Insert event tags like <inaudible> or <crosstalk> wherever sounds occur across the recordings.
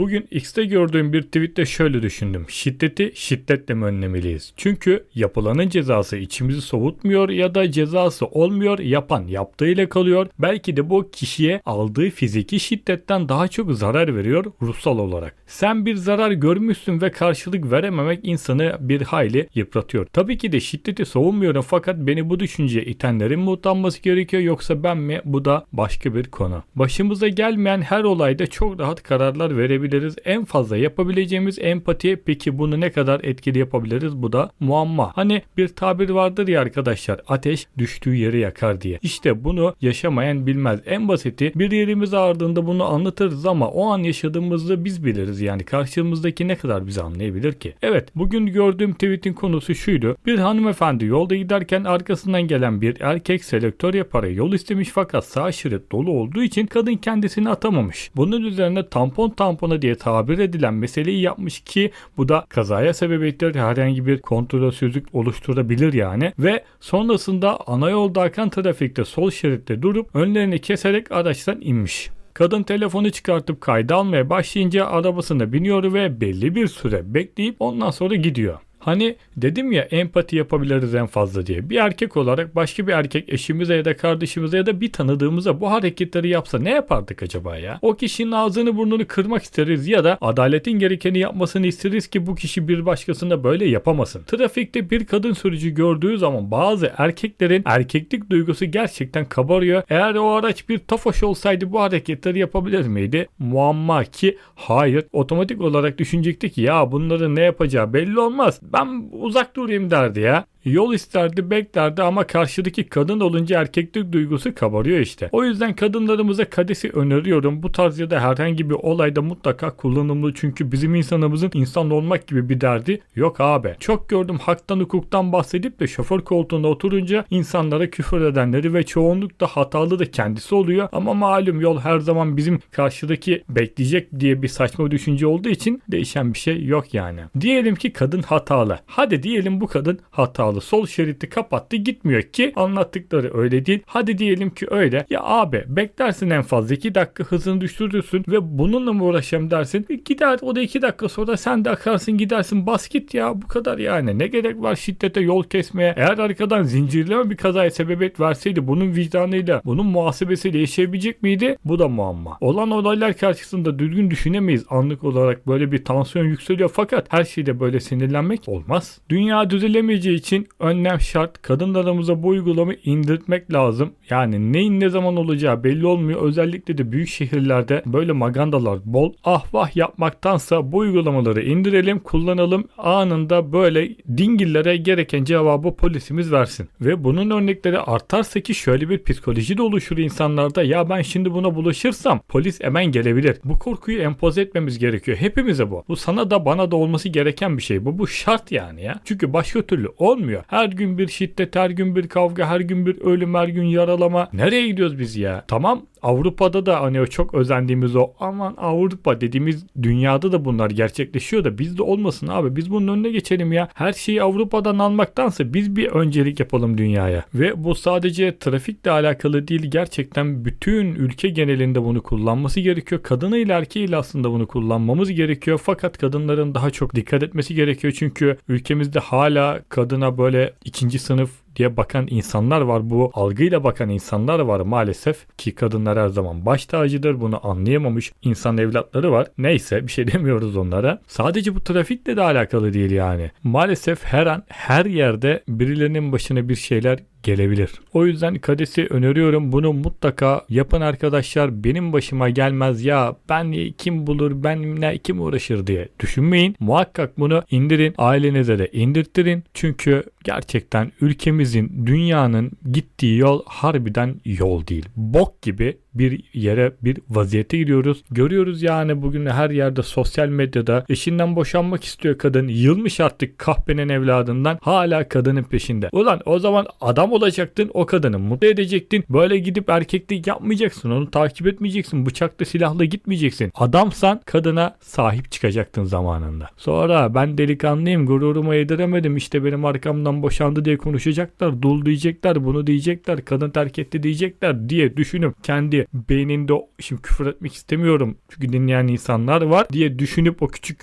Bugün X'te gördüğüm bir tweette şöyle düşündüm. Şiddeti şiddetle mi önlemeliyiz? Çünkü yapılanın cezası içimizi soğutmuyor ya da cezası olmuyor yapan yaptığıyla kalıyor. Belki de bu kişiye aldığı fiziki şiddetten daha çok zarar veriyor ruhsal olarak. Sen bir zarar görmüşsün ve karşılık verememek insanı bir hayli yıpratıyor. Tabii ki de şiddeti savunmuyorum fakat beni bu düşünceye itenlerin mi utanması gerekiyor yoksa ben mi? Bu da başka bir konu. Başımıza gelmeyen her olayda çok rahat kararlar verebiliriz. En fazla yapabileceğimiz empati peki bunu ne kadar etkili yapabiliriz? Bu da muamma. Hani bir tabir vardır ya arkadaşlar ateş düştüğü yeri yakar diye. İşte bunu yaşamayan bilmez. En basiti bir yerimiz ağrıdığında bunu anlatırız ama o an yaşadığımızda biz biliriz yani karşımızdaki ne kadar bizi anlayabilir ki? Evet bugün gördüğüm tweetin konusu şuydu. Bir hanımefendi yolda giderken arkasından gelen bir erkek selektör yaparak yol istemiş fakat sağ şerit dolu olduğu için kadın kendisini atamamış. Bunun üzerine tampon tampona diye tabir edilen meseleyi yapmış ki bu da kazaya sebebiyettir herhangi bir kontrolsüzlük oluşturabilir yani ve sonrasında ana yolda akan trafikte sol şeritte durup önlerini keserek araçtan inmiş. Kadın telefonu çıkartıp kayda almaya başlayınca arabasına biniyor ve belli bir süre bekleyip ondan sonra gidiyor. Hani dedim ya empati yapabiliriz en fazla diye. Bir erkek olarak başka bir erkek eşimize ya da kardeşimize ya da bir tanıdığımıza bu hareketleri yapsa ne yapardık acaba ya? O kişinin ağzını burnunu kırmak isteriz ya da adaletin gerekeni yapmasını isteriz ki bu kişi bir başkasına böyle yapamasın. Trafikte bir kadın sürücü gördüğü zaman bazı erkeklerin erkeklik duygusu gerçekten kabarıyor. Eğer o araç bir tofaş olsaydı bu hareketleri yapabilir miydi? Muamma ki hayır. Otomatik olarak düşünecekti ki ya bunların ne yapacağı belli olmaz ben uzak durayım derdi ya. Yol isterdi, beklerdi ama karşıdaki kadın olunca erkeklik duygusu kabarıyor işte. O yüzden kadınlarımıza kadesi öneriyorum. Bu tarz ya da herhangi bir olayda mutlaka kullanımlı çünkü bizim insanımızın insan olmak gibi bir derdi yok abi. Çok gördüm haktan hukuktan bahsedip de şoför koltuğunda oturunca insanlara küfür edenleri ve çoğunlukla hatalı da kendisi oluyor. Ama malum yol her zaman bizim karşıdaki bekleyecek diye bir saçma düşünce olduğu için değişen bir şey yok yani. Diyelim ki kadın hatalı. Hadi diyelim bu kadın hatalı hatalı. Sol şeridi kapattı gitmiyor ki anlattıkları öyle değil. Hadi diyelim ki öyle. Ya abi beklersin en fazla 2 dakika hızını düşürürsün ve bununla mı uğraşayım dersin. E gider o da 2 dakika sonra sen de akarsın gidersin bas git ya bu kadar yani. Ne gerek var şiddete yol kesmeye. Eğer arkadan zincirleme bir kazaya sebebiyet verseydi bunun vicdanıyla bunun muhasebesiyle yaşayabilecek miydi? Bu da muamma. Olan olaylar karşısında düzgün düşünemeyiz. Anlık olarak böyle bir tansiyon yükseliyor fakat her şeyde böyle sinirlenmek olmaz. Dünya düzelemeyeceği için için önlem şart. Kadınlarımıza bu uygulamayı indirtmek lazım. Yani neyin ne zaman olacağı belli olmuyor. Özellikle de büyük şehirlerde böyle magandalar bol. Ahvah yapmaktansa bu uygulamaları indirelim, kullanalım. Anında böyle dingillere gereken cevabı polisimiz versin. Ve bunun örnekleri artarsa ki şöyle bir psikoloji de oluşur insanlarda. Ya ben şimdi buna bulaşırsam polis hemen gelebilir. Bu korkuyu empoze etmemiz gerekiyor. Hepimize bu. Bu sana da bana da olması gereken bir şey. Bu bu şart yani ya. Çünkü başka türlü olmuyor olmuyor. Her gün bir şiddet, her gün bir kavga, her gün bir ölüm, her gün yaralama. Nereye gidiyoruz biz ya? Tamam Avrupa'da da hani çok özendiğimiz o aman Avrupa dediğimiz dünyada da bunlar gerçekleşiyor da bizde olmasın abi. Biz bunun önüne geçelim ya. Her şeyi Avrupa'dan almaktansa biz bir öncelik yapalım dünyaya. Ve bu sadece trafikle alakalı değil gerçekten bütün ülke genelinde bunu kullanması gerekiyor. Kadınıyla erkeğiyle aslında bunu kullanmamız gerekiyor. Fakat kadınların daha çok dikkat etmesi gerekiyor. Çünkü ülkemizde hala kadına böyle ikinci sınıf diye bakan insanlar var. Bu algıyla bakan insanlar var maalesef ki kadınlar her zaman baş tacıdır. Bunu anlayamamış insan evlatları var. Neyse bir şey <laughs> demiyoruz onlara. Sadece bu trafikle de alakalı değil yani. Maalesef her an her yerde birilerinin başına bir şeyler gelebilir. O yüzden Kades'i öneriyorum. Bunu mutlaka yapın arkadaşlar. Benim başıma gelmez ya ben kim bulur ben ne kim uğraşır diye düşünmeyin. Muhakkak bunu indirin. Ailenize de indirttirin. Çünkü gerçekten ülkemizin dünyanın gittiği yol harbiden yol değil. Bok gibi bir yere bir vaziyete giriyoruz. Görüyoruz yani bugün her yerde sosyal medyada eşinden boşanmak istiyor kadın. Yılmış artık kahpenin evladından hala kadının peşinde. Ulan o zaman adam olacaktın o kadını mutlu edecektin. Böyle gidip erkeklik yapmayacaksın. Onu takip etmeyeceksin. Bıçakla silahla gitmeyeceksin. Adamsan kadına sahip çıkacaktın zamanında. Sonra ben delikanlıyım gururuma yediremedim. İşte benim arkamdan boşandı diye konuşacaklar. Dul diyecekler bunu diyecekler. Kadın terk etti diyecekler diye düşünüp kendi dolayı beyninde şimdi küfür etmek istemiyorum çünkü dinleyen insanlar var diye düşünüp o küçük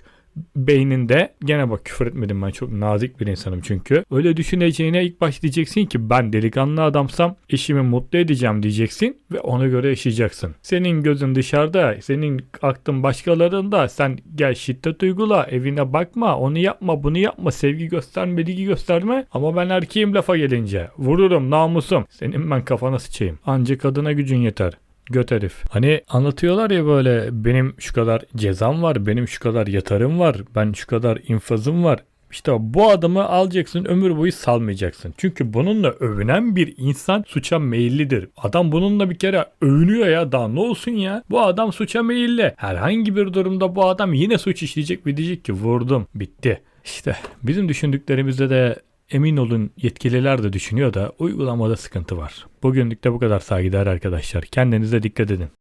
beyninde gene bak küfür etmedim ben çok nazik bir insanım çünkü. Öyle düşüneceğine ilk baş diyeceksin ki ben delikanlı adamsam eşimi mutlu edeceğim diyeceksin ve ona göre yaşayacaksın. Senin gözün dışarıda, senin aklın başkalarında. Sen gel şiddet uygula, evine bakma, onu yapma, bunu yapma, sevgi gösterme, ilgi gösterme. Ama ben erkeğim lafa gelince. Vururum namusum. Senin ben kafana sıçayım. Ancak kadına gücün yeter. Göt herif. Hani anlatıyorlar ya böyle benim şu kadar cezam var, benim şu kadar yatarım var, ben şu kadar infazım var. İşte bu adamı alacaksın ömür boyu salmayacaksın. Çünkü bununla övünen bir insan suça meyillidir. Adam bununla bir kere övünüyor ya daha ne olsun ya. Bu adam suça meyilli. Herhangi bir durumda bu adam yine suç işleyecek ve diyecek ki vurdum bitti. İşte bizim düşündüklerimizde de emin olun yetkililer de düşünüyor da uygulamada sıkıntı var. Bugünlük de bu kadar saygıdeğer arkadaşlar. Kendinize dikkat edin.